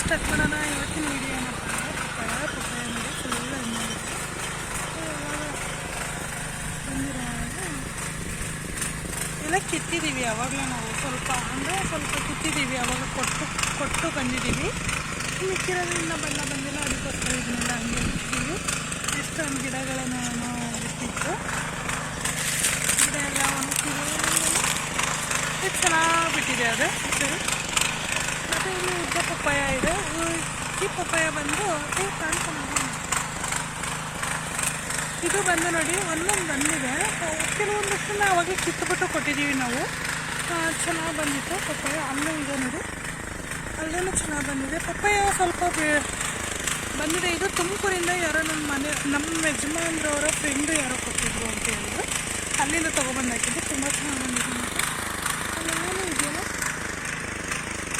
Start ಮಾಡೋಣ, ಇವತ್ತಿನ video ಏನಪ್ಪ ಪಪ್ಪಾಯ ಪಪ್ಪಾಯ ನೋಡಿ ಫುಲ್ ಎಲ್ಲ ಕಿತ್ತಿದ್ದೀವಿ ಯಾವಾಗಲೂ ನಾವು. ಸ್ವಲ್ಪ ಅಂದರೆ ಸ್ವಲ್ಪ ಕಿತ್ತಿದ್ದೀವಿ ಯಾವಾಗ ಕೊಟ್ಟು ಕೊಟ್ಟು ಬಂದಿದ್ದೀವಿ. ಮಿಕ್ಕಿರೋದ್ರಿಂದ ಬಣ್ಣ ಬಂದಿಲ್ಲ ಅದಕ್ಕೋಸ್ಕರ ಇದನ್ನೆಲ್ಲ ಹಂಗೆ ಬಿಟ್ಟಿದ್ದೀವಿ ಎಷ್ಟೊಂದು ಗಿಡಗಳನ್ನು ನಾವು ಬಿಟ್ಟಿತ್ತು ಗಿಡ ಎಲ್ಲ ಒಣಗ್ತಿದೆ ಇದು ಚೆನ್ನಾಗಿ ಬಿಟ್ಟಿದೆ ಅದು. ಉದ್ದ ಪಪ್ಪಾಯ ಇದೆ. ಈ ಪಪ್ಪಾಯ ಬಂದು ಏ ಕಾಣ್ತಾನೆ ಇದು. ಬಂದು ನೋಡಿ, ಒಂದೊಂದು ಬಂದಿದೆ. ಕೆಲವೊಂದಷ್ಟನ್ನ ಅವಾಗಲೇ ಕಿತ್ತುಬಿಟ್ಟು ಕೊಟ್ಟಿದ್ದೀವಿ ನಾವು. ಚೆನ್ನಾಗಿ ಬಂದಿತ್ತು ಪಪ್ಪಾಯ. ಅಲ್ಲೂ ಇದೆ ನೋಡಿ. ಅಲ್ಲೂ ಚೆನ್ನಾಗಿ ಬಂದಿದೆ. ಪಪ್ಪಾಯ ಸ್ವಲ್ಪ ಬಂದಿದೆ. ಇದು ತುಮಕೂರಿಂದ ಯಾರೋ ನಮ್ಮ ಮನೆ, ನಮ್ಮ ಯಜಮಾನ್ರವರ ಫ್ರೆಂಡು ಯಾರೋ ಕೊಟ್ಟಿದ್ರು ಅಂತ ಹೇಳಿದ್ರು. ಅಲ್ಲಿಂದ ತೊಗೊಬಂದು ತುಂಬ ಚೆನ್ನಾಗಿ ಬಂದಿದೆ ಮತ್ತು ಅಲ್ಲೆಲ್ಲನೂ ಇದೆಯಲ್ಲ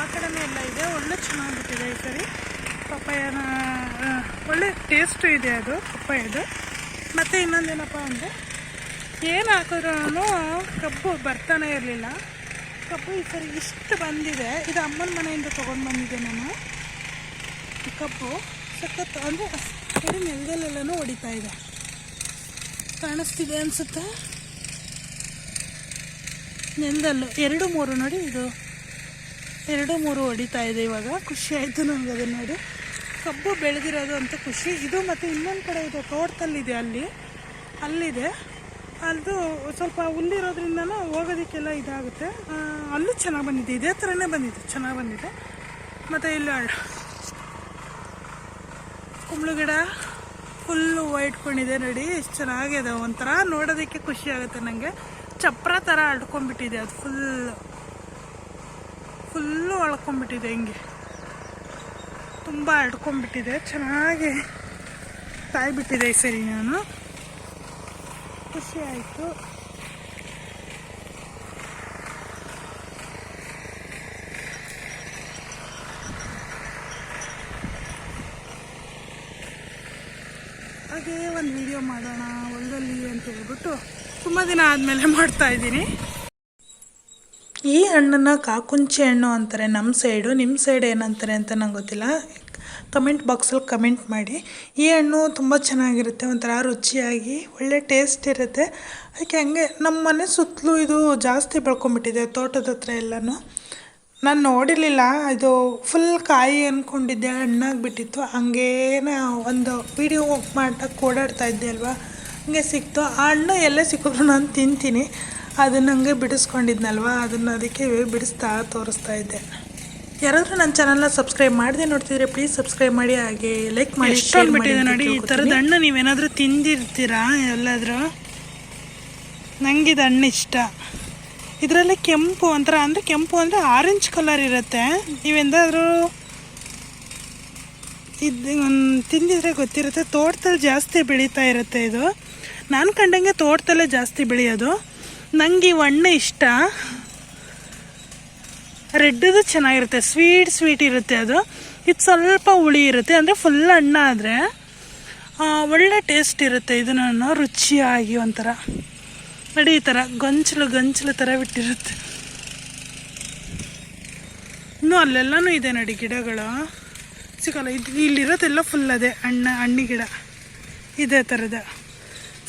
ಆ ಕಡೆನೇ ಎಲ್ಲ ಇದೆ. ಒಳ್ಳೆ ಚೆನ್ನಾಗಿಬಿಟ್ಟಿದೆ ಈ ಸರಿ. ಪಪ್ಪಾಯನ ಒಳ್ಳೆ ಟೇಸ್ಟು ಇದೆ ಅದು ಪಪ್ಪಾಯದು ಮತ್ತು ಇನ್ನೊಂದೇನಪ್ಪ ಅಂದರೆ, ಏನು ಹಾಕಿದ್ರೂ ಕಬ್ಬು ಬರ್ತಾನೆ ಇರಲಿಲ್ಲ. ಕಬ್ಬು ಈ ಸರಿ ಇಷ್ಟು ಬಂದಿದೆ. ಇದು ಅಮ್ಮನ ಮನೆಯಿಂದ ತೊಗೊಂಡು ಬಂದಿದ್ದೆ ನಾನು. ಕಬ್ಬು ಸಖತ್ ಅಂದರೆ ಕಡೆ ನೆಲದಲ್ಲೆಲ್ಲನೂ ಹೊಡಿತಾ ಇದೆ. ಕಾಣಿಸ್ತಿದೆ ಅನಿಸುತ್ತೆ? ನೆಲದಲ್ಲೂ ಎರಡು, ಮೂರು ನೋಡಿ ಇದು. ಎರಡು ಮೂರು ಹೊಡಿತಾ ಇದೆ ಇವಾಗ. ಖುಷಿ ಆಯಿತು ನಮ್ಗೆ ಅದನ್ನು ನೋಡಿ. ಕಬ್ಬು ಬೆಳೆದಿರೋದು ಅಂತ ಖುಷಿ. ಇದು ಮತ್ತು ಇನ್ನೊಂದು ಕಡೆ ಇದೆ. ತೋಟದಲ್ಲಿದೆ ಅಲ್ಲಿ. ಅಲ್ಲಿದೆ. ಅದು ಸ್ವಲ್ಪ ಹುಲ್ಲಿರೋದ್ರಿಂದನೂ ಹೋಗೋದಕ್ಕೆಲ್ಲ ಇದಾಗುತ್ತೆ. ಅಲ್ಲೂ ಚೆನ್ನಾಗಿ ಬಂದಿದೆ. ಇದೇ ಥರನೇ ಬಂದಿದೆ. ಚೆನ್ನಾಗಿ ಬಂದಿದೆ. ಮತ್ತು ಇಲ್ಲಿ ಕುಂಬಳು ಗಿಡ ಫುಲ್ಲು ವೈಟ್ಕೊಂಡಿದೆ ನೋಡಿ. ಎಷ್ಟು ಚೆನ್ನಾಗಿದೆ. ಒಂಥರ ನೋಡೋದಕ್ಕೆ ಖುಷಿ ಆಗುತ್ತೆ ನನಗೆ ಚಪ್ರ ಥರ ಅಡ್ಕೊಂಡ್ಬಿಟ್ಟಿದೆ ಅದು ಫುಲ್. ಫುಲ್ಲು ಅಳ್ಕೊಂಬಿಟ್ಟಿದೆ ಹಿಂಗೆ. ತುಂಬ ಅಡ್ಕೊಂಬಿಟ್ಟಿದೆ ಚೆನ್ನಾಗಿ ತಾಯ್ಬಿಟ್ಟಿದೆ ಈ ಸರಿ ನಾನು. ಖುಷಿ ಆಯಿತು. ಹಾಗೆ ಒಂದು ವಿಡಿಯೋ ಮಾಡೋಣ, ಹೊಲದಲ್ಲಿ ಅಂತ ಹೇಳ್ಬಿಟ್ಟು ತುಂಬ ದಿನ ಆದಮೇಲೆ ಮಾಡ್ತಾ ಇದ್ದೀನಿ. ಈ ಹಣ್ಣನ್ನು ಕಾಕುಂಚಿ ಹಣ್ಣು ಅಂತಾರೆ ನಮ್ಮ ಸೈಡು ನಿಮ್ಮ ಸೈಡ್ ಏನಂತಾರೆ ಅಂತ ನಂಗೆ ಗೊತ್ತಿಲ್ಲ. ಕಮೆಂಟ್ ಬಾಕ್ಸಲ್ಲಿ ಕಮೆಂಟ್ ಮಾಡಿ. ಈ ಹಣ್ಣು ತುಂಬ ಚೆನ್ನಾಗಿರುತ್ತೆ, ಒಂಥರ ರುಚಿಯಾಗಿ, ಒಳ್ಳೆ ಟೇಸ್ಟ್ ಇರುತ್ತೆ. ಅದಕ್ಕೆ ಹಂಗೆ ನಮ್ಮ ಮನೆ ಸುತ್ತಲೂ ಇದು ಜಾಸ್ತಿ ಬೆಳ್ಕೊಂಬಿಟ್ಟಿದೆ ತೋಟದ ಹತ್ರ ಎಲ್ಲನೂ. ನಾನು ನೋಡಿರಲಿಲ್ಲ, ಇದು ಫುಲ್ ಕಾಯಿ ಅಂದ್ಕೊಂಡಿದ್ದೆ ಹಣ್ಣಾಗ್ಬಿಟ್ಟಿತ್ತು. ಹಂಗೇನೆ ಒಂದು ವಿಡಿಯೋ ಮಾಡೋಕ್ಕೆ ಓಡಾಡ್ತಾ ಇದ್ದೆ ಅಲ್ವಾ? ಹಂಗೆ ಸಿಕ್ತು. ಆ ಹಣ್ಣು ಎಲ್ಲೇ ಸಿಕ್ಕಿದ್ರು ನಾನು ತಿಂತೀನಿ. ಅದನ್ನ ಹಂಗೆ ಬಿಡಿಸ್ಕೊಂಡಿದ್ನಲ್ವ? ಅದನ್ನು ಅದಕ್ಕೆ ಬಿಡಿಸ್ತಾ ತೋರಿಸ್ತಾ ಇದ್ದೆ. ಯಾರಾದರೂ ನನ್ನ ಚಾನಲ್ನ ಸಬ್ಸ್ಕ್ರೈಬ್ ಮಾಡದೆ ನೋಡ್ತಿದ್ರೆ ಪ್ಲೀಸ್ ಸಬ್ಸ್ಕ್ರೈಬ್ ಮಾಡಿ ಹಾಗೆ ಲೈಕ್ ಮಾಡಿ ಅಂತ ನೋಡಿ ಈ ಥರದ. ಹಣ್ಣು ನೀವೇನಾದರೂ ತಿಂದಿರ್ತೀರಾ ಎಲ್ಲಾದರೂ? ನಂಗಿದು ಹಣ್ಣು ಇಷ್ಟ. ಇದರಲ್ಲಿ ಕೆಂಪು ಒಂಥರ ಅಂದರೆ ಕೆಂಪು ಅಂದರೆ ಆರೆಂಜ್ ಕಲರ್ ಇರುತ್ತೆ. ನೀವೆಂದಾದರೂ ಇದು ತಿಂದಿದ್ರೆ ಗೊತ್ತಿರುತ್ತೆ ತೋಟದಲ್ಲಿ ಜಾಸ್ತಿ ಬೆಳೀತಾ ಇರುತ್ತೆ ಇದು. ನಾನು ಕಂಡಂಗೆ ತೋಟದಲ್ಲೇ ಜಾಸ್ತಿ ಬೆಳೆಯೋದು. ನಂಗೆ ಈ ಹಣ್ಣು ಇಷ್ಟ. ರೆಡ್ದು ಚೆನ್ನಾಗಿರುತ್ತೆ, ಸ್ವೀಟ್ ಸ್ವೀಟ್ ಇರುತ್ತೆ ಅದು. ಇದು ಸ್ವಲ್ಪ ಹುಳಿ ಇರುತ್ತೆ, ಅಂದರೆ ಫುಲ್ ಅಣ್ಣ ಆದರೆ. ಒಳ್ಳೆ ಟೇಸ್ಟ್ ಇರುತ್ತೆ ಇದನ್ನು ರುಚಿಯಾಗಿ ಒಂಥರ. ನಡಿ ಈ ಥರ ಗೊಂಚಲು ಗಂಚಲು ಥರ ಬಿಟ್ಟಿರುತ್ತೆ. ಇನ್ನೂ ಅಲ್ಲೆಲ್ಲನೂ ಇದೆ ನಡಿ ಗಿಡಗಳು. ಸಿಗಲ್ಲ, ಇದು ಇಲ್ಲಿರೋದೆಲ್ಲ ಫುಲ್ ಅದೇ, ಅಣ್ಣ, ಹಣ್ಣಿ ಗಿಡ. ಇದೇ ಥರದ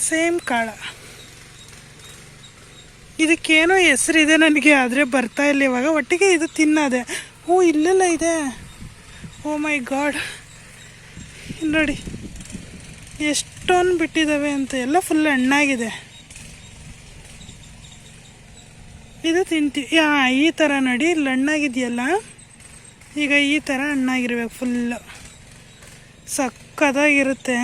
ಸೇಮ್ ಕಾಳ. ಇದಕ್ಕೇನೋ ಹೆಸರಿದೆ ನನಗೆ, ಆದರೆ ಬರ್ತಾ ಇಲ್ಲ ಇವಾಗ. ಒಟ್ಟಿಗೆ ಇದು ತಿನ್ನೋದೆ. ಹ್ಞೂ ಇಲ್ಲೆಲ್ಲ ಇದೆ. Oh my god. ನೋಡಿ. ಎಷ್ಟೊಂದು ಬಿಟ್ಟಿದ್ದಾವೆ ಅಂತ. ಎಲ್ಲ ಫುಲ್ ಹಣ್ಣಾಗಿದೆ. ಇದು ತಿಂತೀವಿ ಹಾಂ ಈ ಥರ ನೋಡಿ. ಇಲ್ಲಿ ಹಣ್ಣಾಗಿದೆಯಲ್ಲ? ಈಗ ಈ ಥರ ಹಣ್ಣಾಗಿರ್ಬೇಕು ಫುಲ್ಲು ಸಕ್ಕದಾಗಿರುತ್ತೆ.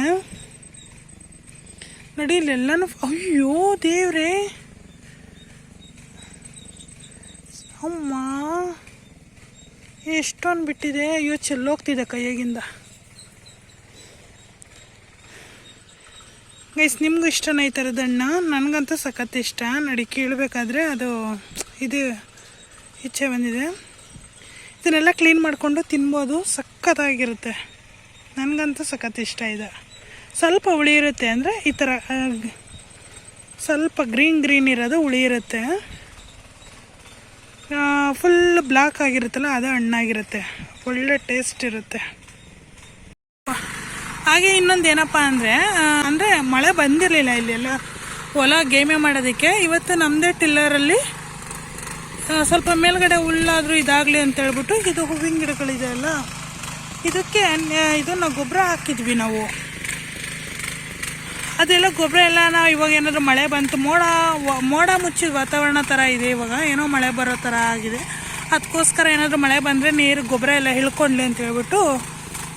ನೋಡಿ, ಇಲ್ಲೆಲ್ಲನೂ ಅಯ್ಯೋ ದೇವ್ರೇ! ಅಮ್ಮ, ಎಷ್ಟೊಂದು ಬಿಟ್ಟಿದೆ. ಅಯ್ಯೋ, ಚೆಲ್ಲೋಗ್ತಿದೆ ಕೈಯಾಗಿಂದ. ಗೈಸ್, ನಿಮಗೂ ಇಷ್ಟನ ಈ ಥರದ ಹಣ್ಣು ನನಗಂತೂ ಸಖತ್ ಇಷ್ಟ. ನಡಿ, ಕೀಳಬೇಕಾದ್ರೆ ಅದು ಇದು ಇಚ್ಛೆ ಬಂದಿದೆ. ಇದನ್ನೆಲ್ಲ ಕ್ಲೀನ್ ಮಾಡಿಕೊಂಡು ತಿನ್ಬೋದು. ಸಖತ್ತಾಗಿರುತ್ತೆ. ನನಗಂತೂ ಸಖತ್ ಇಷ್ಟ ಇದೆ. ಸ್ವಲ್ಪ ಹುಳಿ ಇರುತ್ತೆ ಅಂದರೆ ಈ ಥರ ಸ್ವಲ್ಪ ಗ್ರೀನ್ ಗ್ರೀನ್ ಇರೋದು ಹುಳಿ ಇರುತ್ತೆ. ಫುಲ್ ಬ್ಲ್ಯಾಕ್ ಆಗಿರುತ್ತಲ್ಲ, ಅದು ಹಣ್ಣಾಗಿರುತ್ತೆ. ಒಳ್ಳೆ ಟೇಸ್ಟ್ ಇರುತ್ತೆ. ಹಾಗೆ ಇನ್ನೊಂದು ಏನಪ್ಪ ಅಂದರೆ ಅಂದರೆ ಮಳೆ ಬಂದಿರಲಿಲ್ಲ ಇಲ್ಲೆಲ್ಲ. ಹೊಲ ಗೇಮೆ ಮಾಡೋದಕ್ಕೆ. ಇವತ್ತು ನಮ್ಮದೇ ಟಿಲ್ಲರಲ್ಲಿ ಸ್ವಲ್ಪ ಮೇಲ್ಗಡೆ ಹುಲ್ಲಾದರೂ ಇದಾಗಲಿ ಅಂತ ಹೇಳ್ಬಿಟ್ಟು ಇದು ಹೂವಿನ ಗಿಡಗಳಿದೆ ಅಲ್ಲ. ಇದಕ್ಕೆ ಇದನ್ನು ಗೊಬ್ಬರ ಹಾಕಿದ್ವಿ ನಾವು. ಅದೆಲ್ಲ ಗೊಬ್ಬರ ಎಲ್ಲ ನಾವು ಇವಾಗ ಏನಾದರೂ ಮಳೆ ಬಂತು, ಮೋಡ ಮೋಡ ಮುಚ್ಚಿದ ವಾತಾವರಣ ಥರ ಇದೆ ಇವಾಗ, ಏನೋ ಮಳೆ ಬರೋ ಥರ ಆಗಿದೆ. ಅದಕ್ಕೋಸ್ಕರ ಏನಾದರೂ ಮಳೆ ಬಂದರೆ ನೀರು, ಗೊಬ್ಬರ ಎಲ್ಲ ಹಿಳ್ಕೊಂಡ್ಲಿ ಅಂತ ಹೇಳ್ಬಿಟ್ಟು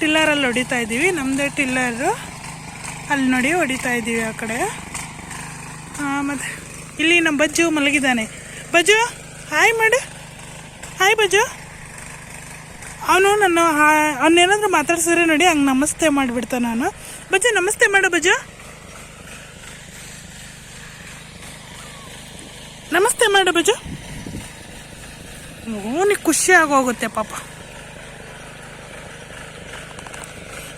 ಟಿಲ್ಲರಲ್ಲಿ ಹೊಡಿತಾ ಇದ್ದೀವಿ. ನಮ್ಮದೇ ಟಿಲ್ಲರು ಅಲ್ಲಿ ನೋಡಿ ಹೊಡಿತಾ ಇದ್ದೀವಿ ಆ ಕಡೆ. ಮತ್ತು ಇಲ್ಲಿ ನಮ್ಮ ಬಜ್ಜು ಮಲಗಿದ್ದಾನೆ. ಬಜ್ಜು, ಹಾಯ್ ಮಾಡು. ಹಾಯ್ ಬಜ್ಜು. ಅವನು ನನ್ನ ಅವನೇನಾದರೂ ಮಾತಾಡ್ಸಿದ್ರೆ ನೋಡಿ, ಹಂಗೆ ನಮಸ್ತೆ ಮಾಡಿಬಿಡ್ತಾನೆ ನಾನು. ಬಜ್ಜು, ನಮಸ್ತೆ ಮಾಡು ಬಜ್ಜು. ನಮಸ್ತೆ ಮೇಡಮ್ ಬಜು. ಅವನಿಗೆ ಖುಷಿ ಆಗೋಗುತ್ತೆ ಪಾಪ.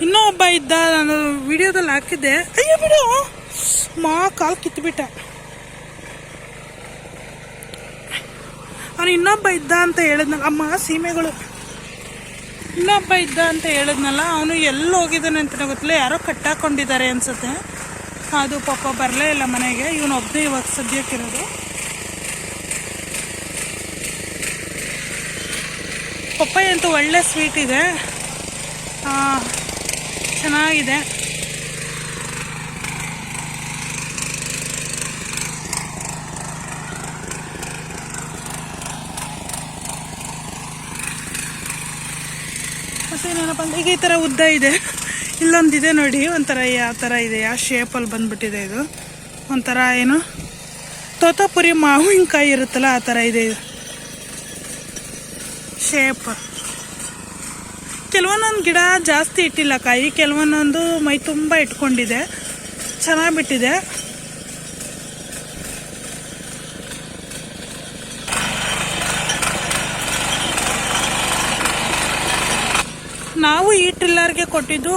ಇನ್ನೂ ಒಬ್ಬ ಇದ್ದ, ನಾನು ವಿಡಿಯೋದಲ್ಲಿ ಹಾಕಿದ್ದೆ. ಅಯ್ಯೋ ಬಿಡು. ಮಾ ಕಾಲು ಕಿತ್ಬಿಟ್ಟ. ಅವನು ಇನ್ನೊಬ್ಬ ಇದ್ದ ಅಂತ ಹೇಳಿದ್ನಲ್ಲ, ಅಮ್ಮ ಸೀಮೆಗಳು. ಇನ್ನೊಬ್ಬ ಇದ್ದ ಅಂತ ಹೇಳಿದ್ನಲ್ಲ, ಅವನು ಎಲ್ಲಿ ಹೋಗಿದ್ದಾನೆ ಅಂತ ಗೊತ್ತಿಲ್ಲ. ಯಾರೋ ಕಟ್ಟಾಕೊಂಡಿದ್ದಾರೆ ಅನ್ಸುತ್ತೆ. ಅದು ಪಾಪ ಬರಲೇ ಇಲ್ಲ ಮನೆಗೆ. ಇವನು ಒಬ್ಬನೇ ಇವಾಗ ಸದ್ಯಕ್ಕಿರೋದು ಪಪ್ಪಾಯಿ ಅಂತೂ ಒಳ್ಳೆ ಸ್ವೀಟ್ ಇದೆ. ಚೆನ್ನಾಗಿದೆ. ಮತ್ತೇನೇನಪ್ಪ ಅಂದ್ರೆ ಈಗ ಈ ಥರ ಉದ್ದ ಇದೆ. ಇಲ್ಲೊಂದಿದೆ ನೋಡಿ, ಒಂಥರ ಯಾವ ಥರ ಇದೆ. ಯಾವ ಶೇಪಲ್ಲಿ ಬಂದ್ಬಿಟ್ಟಿದೆ ಇದು. ಒಂಥರ ಏನು ತೋತಾಪುರಿ ಮಾವಿನಕಾಯಿ ಇರುತ್ತಲ್ಲ, ಆ ಥರ ಇದೆ ಇದು. ಶೇಪ್ ಕೆಲವೊಂದೊಂದು ಗಿಡ ಜಾಸ್ತಿ ಇಟ್ಟಿಲ್ಲ ಕಾಯಿ. ಕೆಲವೊಂದೊಂದು ಮೈ ತುಂಬ ಇಟ್ಕೊಂಡಿದೆ. ಚೆನ್ನಾಗಿ ಬಿಟ್ಟಿದೆ ನಾವು ಈ ಟ್ರಿಲ್ಲರ್ಗೆ ಕೊಟ್ಟಿದ್ದು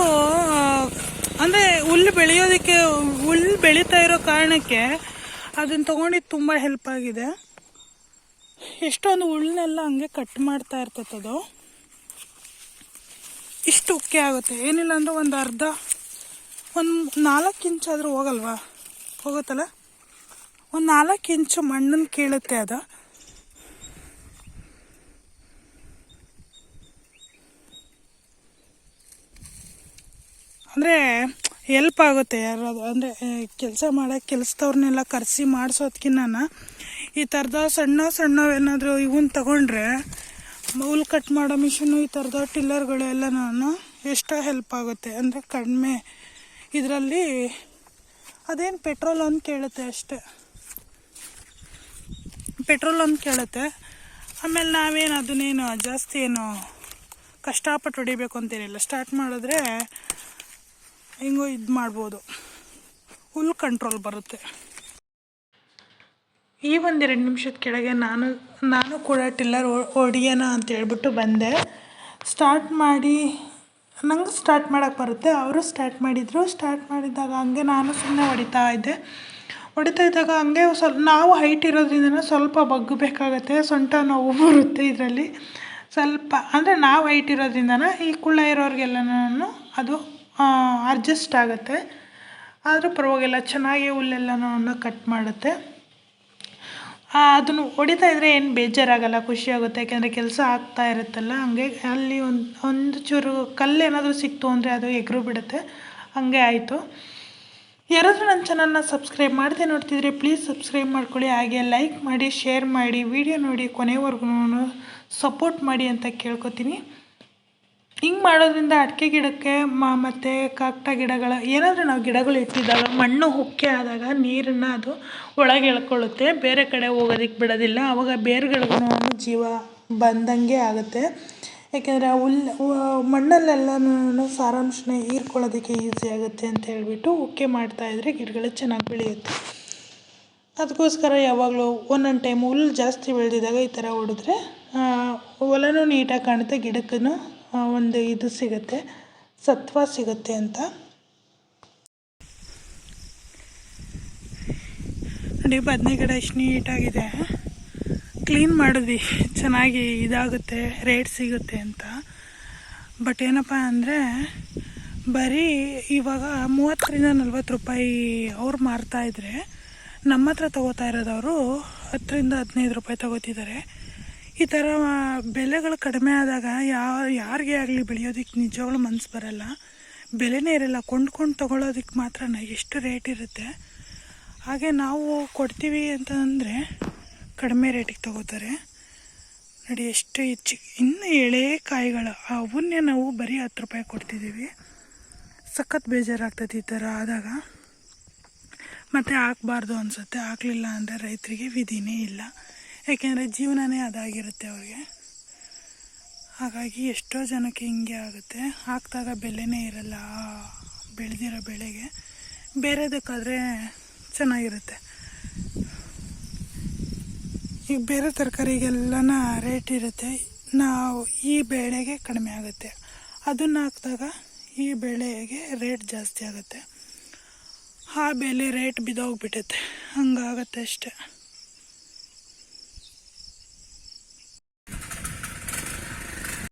ಅಂದರೆ ಹುಲ್ಲು ಬೆಳೆಯೋದಕ್ಕೆ, ಹುಲ್ಲು ಬೆಳೀತಾ ಇರೋ ಕಾರಣಕ್ಕೆ ಅದನ್ನು ತೊಗೊಂಡಿದ್ದು ತುಂಬ ಹೆಲ್ಪ್ ಆಗಿದೆ. ಎಷ್ಟೊಂದು ಉಳ್ಳನ್ನೆಲ್ಲ ಹಂಗೆ ಕಟ್ ಮಾಡ್ತಾ ಇರ್ತೈತೆ ಅದು. ಇಷ್ಟು ಉಕ್ಕೆ ಆಗುತ್ತೆ. ಏನಿಲ್ಲ ಅಂದ್ರೆ ಒಂದು ಅರ್ಧ, ಒಂದು ನಾಲ್ಕು ಇಂಚಾದರೂ ಹೋಗಲ್ವಾ? ಹೋಗುತ್ತಲ್ಲ? ಒಂದು ನಾಲ್ಕು ಇಂಚು ಮಣ್ಣನ್ನು ಕೀಳುತ್ತೆ ಅದು. ಅಂದರೆ ಹೆಲ್ಪ್ ಆಗುತ್ತೆ ಯಾರಾದ್ರು. ಅಂದರೆ ಕೆಲಸ ಮಾಡೋಕ್ಕೆ ಕೆಲಸದವ್ರನ್ನೆಲ್ಲ ಕರೆಸಿ ಮಾಡಿಸೋದ್ಕಿನ್ನ ಈ ಥರದ ಸಣ್ಣ ಸಣ್ಣವೇನಾದರೂ ಇವನ್ನ ತಗೊಂಡ್ರೆ ಹುಲ್ ಕಟ್ ಮಾಡೋ ಮಿಷಿನು, ಈ ಥರದ ಟಿಲ್ಲರ್ಗಳು ಎಲ್ಲ ನಾನು ಎಷ್ಟೋ ಹೆಲ್ಪ್ ಆಗುತ್ತೆ. ಅಂದರೆ ಕಡಿಮೆ ಇದರಲ್ಲಿ ಅದೇನು ಪೆಟ್ರೋಲ್ ಅಂತ ಕೇಳುತ್ತೆ ಅಷ್ಟೇ. ಪೆಟ್ರೋಲ್ ಅಂತ ಕೇಳುತ್ತೆ. ಆಮೇಲೆ ನಾವೇನು ಅದನ್ನೇನು ಜಾಸ್ತಿ ಏನು ಕಷ್ಟಪಟ್ಟು ಹೊಡಿಬೇಕು ಅಂತೇನಿಲ್ಲ. ಸ್ಟಾರ್ಟ್ ಮಾಡಿದ್ರೆ ಹಿಂಗೂ ಇದು ಮಾಡ್ಬೋದು. ಹುಲ್ ಕಂಟ್ರೋಲ್ ಬರುತ್ತೆ. ಈ ಒಂದೆರಡು ನಿಮಿಷದ ಕೆಳಗೆ ನಾನು ನಾನು ಕೂಡ ಟಿಲ್ಲರ್ ಹೊಡಿಯೋಣ ಅಂತ ಹೇಳ್ಬಿಟ್ಟು ಬಂದೆ. ಸ್ಟಾರ್ಟ್ ಮಾಡಿ, ನಂಗೆ ಸ್ಟಾರ್ಟ್ ಮಾಡೋಕ್ಕೆ ಬರುತ್ತೆ. ಅವರು ಸ್ಟಾರ್ಟ್ ಮಾಡಿದರು. ಸ್ಟಾರ್ಟ್ ಮಾಡಿದಾಗ ಹಂಗೆ ನಾನು ಸುಮ್ಮನೆ ಹೊಡಿತಾ ಇದ್ದೆ. ಹೊಡಿತಾ ಇದ್ದಾಗ ಹಂಗೆ ಸ್ವಲ್ಪ ನಾವು ಹೈಟ್ ಇರೋದ್ರಿಂದ ಸ್ವಲ್ಪ ಬಗ್ಗಬೇಕಾಗತ್ತೆ. ಸೊಂಟ ನೋವು ಬರುತ್ತೆ ಇದರಲ್ಲಿ. ಸ್ವಲ್ಪ, ಅಂದರೆ ನಾವು ಹೈಟ್ ಇರೋದ್ರಿಂದ ಈ ಕುಳ್ಳ ಇರೋರಿಗೆಲ್ಲನೂ ಅದು ಅಡ್ಜಸ್ಟ್ ಆಗುತ್ತೆ. ಆದರೂ ಪರವಾಗಿಲ್ಲ, ಚೆನ್ನಾಗಿ ಹುಲ್ಲೆಲ್ಲನೂ ಕಟ್ ಮಾಡುತ್ತೆ. ಅದನ್ನು ಹೊಡಿತಾ ಇದ್ದರೆ ಏನು ಬೇಜಾರಾಗಲ್ಲ ಖುಷಿ ಆಗುತ್ತೆ ಯಾಕೆಂದರೆ ಕೆಲಸ ಆಗ್ತಾ ಇರುತ್ತಲ್ಲ, ಹಂಗೆ ಅಲ್ಲಿ ಒಂದು ಒಂದು ಚೂರು ಕಲ್ಲು ಏನಾದರೂ ಸಿಕ್ತು ಅಂದರೆ ಅದು ಎಗರು ಬಿಡುತ್ತೆ. ಹಂಗೆ ಆಯಿತು. ಯಾರಾದರೂ ನನ್ನ ಚಾನಲ್ನ ಸಬ್ಸ್ಕ್ರೈಬ್ ಮಾಡದೆ ನೋಡ್ತಿದ್ರೆ ಪ್ಲೀಸ್ ಸಬ್ಸ್ಕ್ರೈಬ್ ಮಾಡ್ಕೊಳ್ಳಿ. ಹಾಗೆ ಲೈಕ್ ಮಾಡಿ ಶೇರ್ ಮಾಡಿ ವಿಡಿಯೋ ನೋಡಿ ಕೊನೆವರೆಗೂ ಸಪೋರ್ಟ್ ಮಾಡಿ ಅಂತ ಕೇಳ್ಕೊತೀನಿ. ಹಿಂಗೆ ಮಾಡೋದ್ರಿಂದ ಅಡಿಕೆ ಗಿಡಕ್ಕೆ ಮತ್ತು ಕಾಕಡ ಗಿಡಗಳ, ಏನಾದರೂ ನಾವು ಗಿಡಗಳು ಇಟ್ಟಿದ್ದಾಗ, ಮಣ್ಣು ಉಕ್ಕೆ ಆದಾಗ ನೀರನ್ನು ಅದು ಒಳಗೆ ಎಳ್ಕೊಳ್ಳುತ್ತೆ. ಬೇರೆ ಕಡೆ ಹೋಗೋದಕ್ಕೆ ಬಿಡೋದಿಲ್ಲ. ಆವಾಗ ಬೇರುಗಳಿಗೂ ಜೀವ ಬಂದಂಗೆ ಆಗುತ್ತೆ. ಯಾಕೆಂದರೆ ಆ ಹುಲ್ಲು ಮಣ್ಣಲ್ಲೆಲ್ಲನೂ ಸಾರಾಂಶನ ಹೀರ್ಕೊಳ್ಳೋದಕ್ಕೆ ಈಸಿ ಆಗುತ್ತೆ ಅಂತ ಹೇಳಿಬಿಟ್ಟು ಉಕ್ಕೆ ಮಾಡ್ತಾಯಿದ್ರೆ ಗಿಡಗಳು ಚೆನ್ನಾಗಿ ಬೆಳೆಯುತ್ತೆ. ಅದಕ್ಕೋಸ್ಕರ ಯಾವಾಗಲೂ ಒಂದೊಂದು ಟೈಮ್ ಹುಲ್ಲು ಜಾಸ್ತಿ ಬೆಳೆದಿದ್ದಾಗ ಈ ಥರ ಹೊಡೆದ್ರೆ ಹೊಲನೂ ನೀಟಾಗಿ ಕಾಣುತ್ತೆ ಗಿಡಕ್ಕೂ ಒಂದು ಇದು ಸಿಗುತ್ತೆ. ಸತ್ವ ಸಿಗುತ್ತೆ ಅಂತ. ನೋಡಿ ಬದನೆ ಗಿಡ ಎಷ್ಟು ನೀಟಾಗಿದೆ. ಕ್ಲೀನ್ ಮಾಡಿದ್ವಿ. ಚೆನ್ನಾಗಿ ಇದಾಗುತ್ತೆ. ರೇಟ್ ಸಿಗುತ್ತೆ ಅಂತ. ಬಟ್ ಏನಪ್ಪ ಅಂದರೆ, ಬರೀ ಇವಾಗ ಮೂವತ್ತರಿಂದ ನಲ್ವತ್ತು ರೂಪಾಯಿ ಅವ್ರು ಮಾರ್ತಾಯಿದ್ರೆ ನಮ್ಮ ಹತ್ರ ತಗೋತಾ ಇರೋದವರು ಹತ್ತರಿಂದ ಹದಿನೈದು ರೂಪಾಯಿ ತಗೋತಿದ್ದಾರೆ. ಈ ಥರ ಬೆಲೆಗಳು ಕಡಿಮೆ ಆದಾಗ ಯಾವ, ಯಾರಿಗೆ ಆಗಲಿ ಬೆಳೆಯೋದಕ್ಕೆ ನಿಜವಾಗ್ಲೂ ಮನಸ್ಸು ಬರಲ್ಲ. ಬೆಲೆನೇ ಇರಲ್ಲ, ಕೊಂಡ್ಕೊಂಡು ತೊಗೊಳೋದಕ್ಕೆ ಮಾತ್ರ ಎಷ್ಟು ರೇಟ್ ಇರುತ್ತೆ. ಹಾಗೆ ನಾವು ಕೊಡ್ತೀವಿ ಅಂತಂದರೆ ಕಡಿಮೆ ರೇಟಿಗೆ ತಗೋತಾರೆ. ನೋಡಿ, ಎಷ್ಟು ಹೆಚ್ಚು, ಇನ್ನು ಎಳೆ ಕಾಯಿಗಳು, ಅವನ್ನೇ ನಾವು ಬರೀ ಹತ್ತು ರೂಪಾಯಿ ಕೊಡ್ತಿದ್ದೀವಿ. ಸಖತ್ ಬೇಜಾರಾಗ್ತದೆ ಈ ಥರ ಆದಾಗ. ಮತ್ತು ಹಾಕ್ಬಾರ್ದು ಅನಿಸುತ್ತೆ. ಹಾಕಲಿಲ್ಲ ಅಂದರೆ ರೈತರಿಗೆ ವಿಧಿನೇ ಇಲ್ಲ. ಯಾಕೆಂದರೆ ಜೀವನವೇ ಅದಾಗಿರುತ್ತೆ ಅವ್ರಿಗೆ. ಹಾಗಾಗಿ ಎಷ್ಟೋ ಜನಕ್ಕೆ ಹಿಂಗೆ ಆಗುತ್ತೆ. ಹಾಕಿದಾಗ ಬೆಲೆನೇ ಇರಲ್ಲ. ಬೆಳೆದಿರೋ ಬೆಳೆಗೆ. ಬೇರೆದಕ್ಕಾದರೆ ಚೆನ್ನಾಗಿರುತ್ತೆ. ಈಗ ಬೇರೆ ತರಕಾರಿಗೆಲ್ಲನ ರೇಟ್ ಇರುತ್ತೆ. ನಾವು ಈ ಬೆಳೆಗೆ ಕಡಿಮೆ ಆಗುತ್ತೆ. ಅದನ್ನು ಹಾಕಿದಾಗ ಈ ಬೆಳೆಗೆ ರೇಟ್ ಜಾಸ್ತಿ ಆಗುತ್ತೆ. ಆ ಬೆಲೆ ರೇಟ್ ಬಿದ್ದೋಗ್ಬಿಟ್ಟೈತೆ ಹಂಗಾಗತ್ತೆ ಅಷ್ಟೆ.